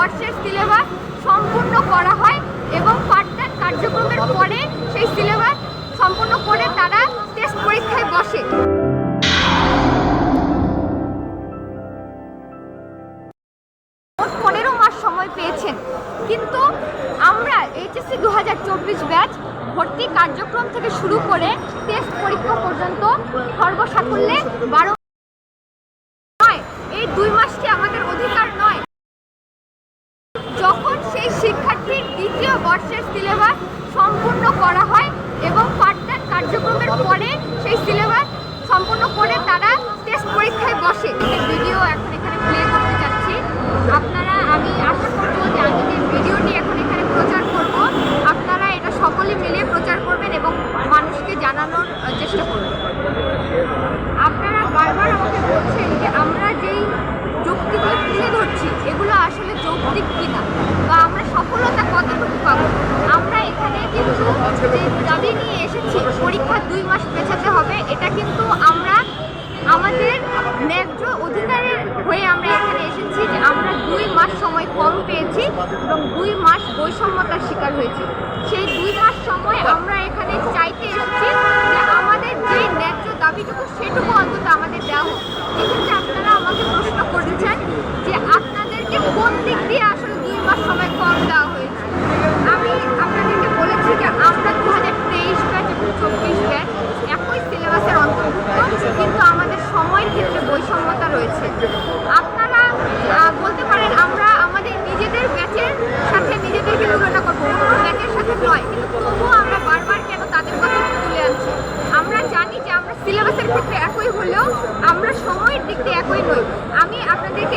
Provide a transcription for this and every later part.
বর্ষের সিলেবাস সম্পূর্ণ করা হয় এবং পাঠদান কার্যক্রমের পরে সেই সিলেবাস সম্পূর্ণ করে তারা টেস্ট পরীক্ষায় বসে। পনেরো মাস সময় পেয়েছেন। কিন্তু আমরা এইচএসসি দু হাজার চব্বিশ ব্যাচ ভর্তি কার্যক্রম থেকে শুরু করে টেস্ট পরীক্ষা পর্যন্ত সর্বসাকুল্যে বারো এই দুই মাসটি শিক্ষার্থীর দ্বিতীয় বর্ষের সিলেবাস সম্পূর্ণ করা হয় এবং পাঠদান কার্যক্রমের পরে সেই সিলেবাস সম্পূর্ণ করে তারা টেস্ট পরীক্ষায় বসে। পাবো। আমরা এখানে কিন্তু যে দাবি নিয়ে এসেছি, পরীক্ষা দুই মাস পেছাতে হবে, এটা কিন্তু আমরা আমাদের ন্যায্য অধিকারের হয়ে আমরা এখানে এসেছি যে আমরা দুই মাস সময় কম পেয়েছি এবং দুই মাস বৈষম্যতার শিকার হয়েছি। সেই দুই মাস সময় আমরা এখানে চাইতে এসেছি যে আমাদের যে ন্যায্য দাবিটুকু সেটুকু অন্তত আমাদের দেওয়া হোক এক্ষেত্রে আপনারা আমাকে প্রশ্ন করেছেন যে আপনাদেরকে কোন দিক দিয়ে আসলে দুই মাস সময় কম দেওয়া হয়েছে আমি আপনাদেরকে বলেছি যে আমরা দু হাজার তেইশ ব্যাচ এবং চব্বিশ ব্যাচ একই সিলেবাসের অন্তর্ভুক্ত কিন্তু আমাদের সময়ের ক্ষেত্রে বৈষম্যতা রয়েছে আপনারা আহ, বলতে পারেন আমরা আমাদের নিজেদের ব্যাচের সাথে নিজেদেরকে তুলনা করব অন্য ব্যাচের সাথে নয় কিন্তু তবুও আমরা বারবার কেন তাদের কথা তুলে আনছি আমরা জানি যে আমরা সিলেবাসের ক্ষেত্রে একই হলেও আমরা সময়ের দিক দিয়ে একই নই আমি আপনাদেরকে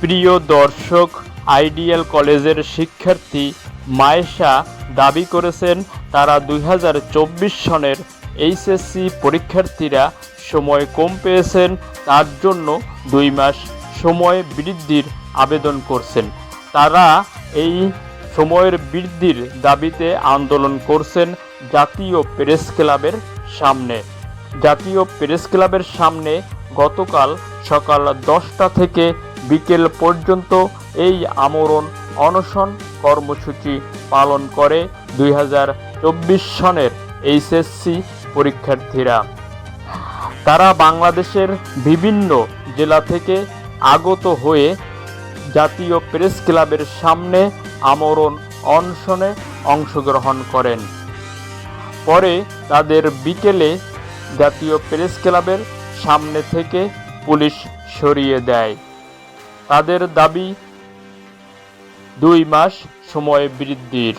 প্রিয় দর্শক আইডিয়াল কলেজের শিক্ষার্থী মায়েশা দাবি করেছেন, তারা দুই হাজার চব্বিশ সনের এইচএসসি পরীক্ষার্থীরা সময় কম পেয়েছেন, তার জন্য দুই মাস সময় বৃদ্ধির আবেদন করছেন। তারা এই সময়ের বৃদ্ধির দাবিতে আন্দোলন করছেন জাতীয় প্রেস ক্লাবের সামনে। জাতীয় প্রেস ক্লাবের সামনে গতকাল সকাল দশটা থেকে বিকেল পর্যন্ত এই আমরণ অনশন কর্মসূচি পালন করে দুই হাজার চব্বিশ সনের এইচএসসি পরীক্ষার্থীরা। তারা বাংলাদেশের বিভিন্ন জেলা থেকে আগত হয়ে জাতীয় প্রেস ক্লাবের সামনে আমরণ অনশনে অংশগ্রহণ করেন। পরে তাদের বিকেলে জাতীয় প্রেস ক্লাবের সামনে থেকে পুলিশ সরিয়ে দেয়। তাদের দাবি দুই মাস সময় বৃদ্ধির।